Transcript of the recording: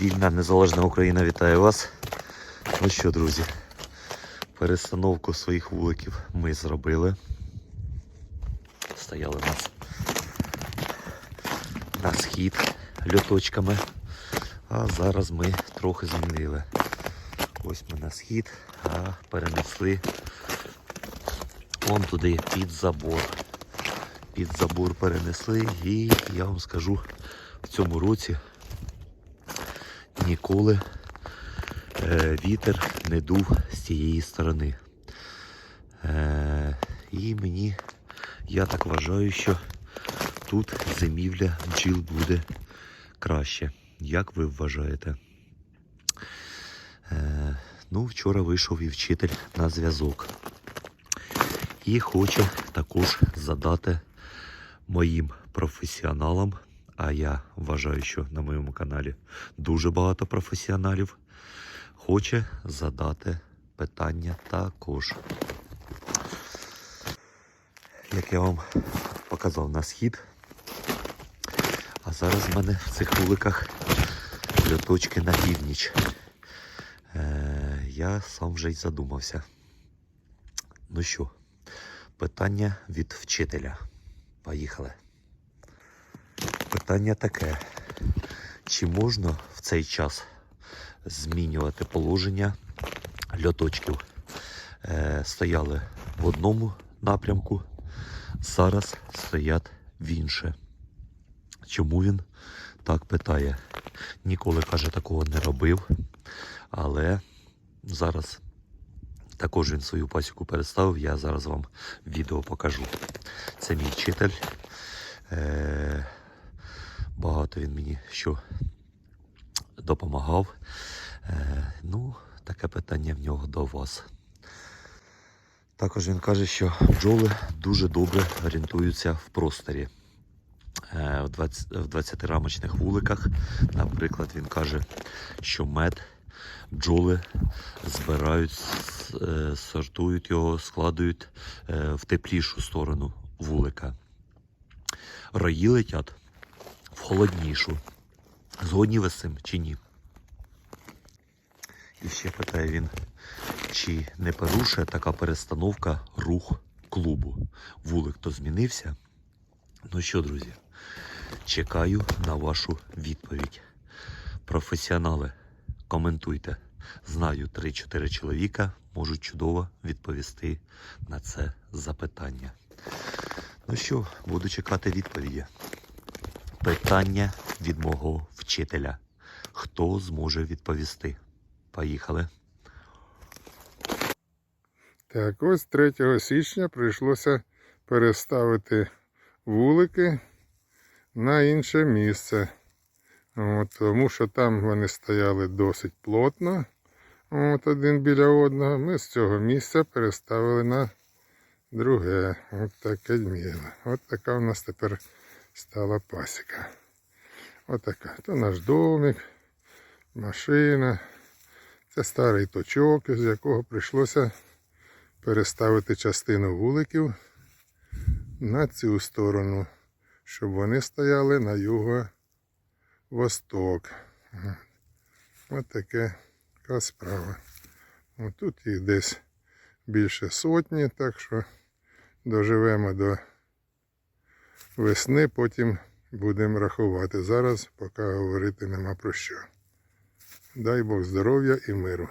Вільна незалежна Україна вітає вас. Ну що, друзі, перестановку своїх вуликів ми зробили. Стояли у нас на схід льоточками. А зараз ми трохи змінили. Ось ми на схід, а перенесли вон туди під забор. Під забор перенесли і я вам скажу, в цьому році ніколи е, вітер не дув з цієї сторони. Е, і мені, я так вважаю, що тут зимівля бджіл буде краще. Як ви вважаєте? Е, ну, вчора вийшов і вчитель на зв'язок. І хоче також задати моїм професіоналам, а я вважаю, що на моєму каналі дуже багато професіоналів, хоче задати питання також. Як я вам показав на схід, а зараз в мене в цих вуликах льоточки на північ. Е, я сам вже й задумався. Ну що, питання від вчителя. Поїхали. Питання таке. Чи можна в цей час змінювати положення льоточків? Е, стояли в одному напрямку, зараз стоять в інше. Чому він так питає? Ніколи каже, такого не робив, але зараз також він свою пасіку переставив. Я зараз вам відео покажу. Це мій вчитель. Е, багато він мені що допомагав. Е, ну, таке питання в нього до вас. Також він каже, що бджоли дуже добре орієнтуються в просторі. Е, в 20, в 20-рамочних вуликах, наприклад, він каже, що мед бджоли збирають, е, сортують його, складують в теплішу сторону вулика. Рої летять в холоднішу. Згодні ви з цим чи ні? І ще питає він, чи не порушує така перестановка рух клубу. Вулик то змінився. Ну що, друзі, чекаю на вашу відповідь. Професіонали, коментуйте. Знаю, 3-4 чоловіка можуть чудово відповісти на це запитання. Ну що, буду чекати відповіді. Питання від мого вчителя. Хто зможе відповісти? Поїхали. Так, ось 3 січня прийшлося переставити вулики на інше місце. От, тому що там вони стояли досить плотно, от, один біля одного. Ми з цього місця переставили на друге. От таке діло. От така у нас тепер стала пасіка. От така. То наш домик, машина. Це старий точок, з якого прийшлося переставити частину вуликів на цю сторону, щоб вони стояли на юго-восток. Ось таке така справа. Тут їх десь більше сотні, так що доживемо до весни, потім будемо рахувати. Зараз поки говорити нема про що. Дай Бог здоров'я і миру.